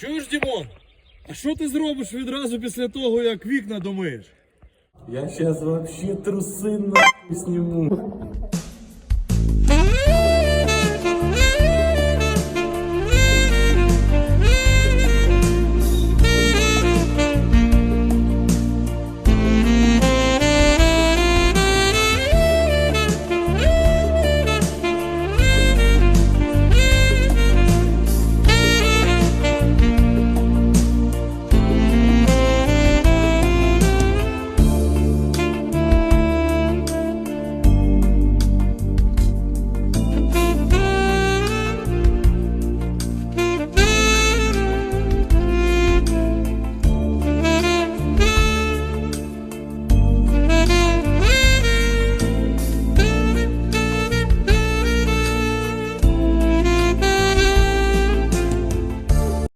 Чуєш, Дімон? А що ти зробиш відразу після того, як вікна домиєш? Я зараз взагалі труси нахуй сніму.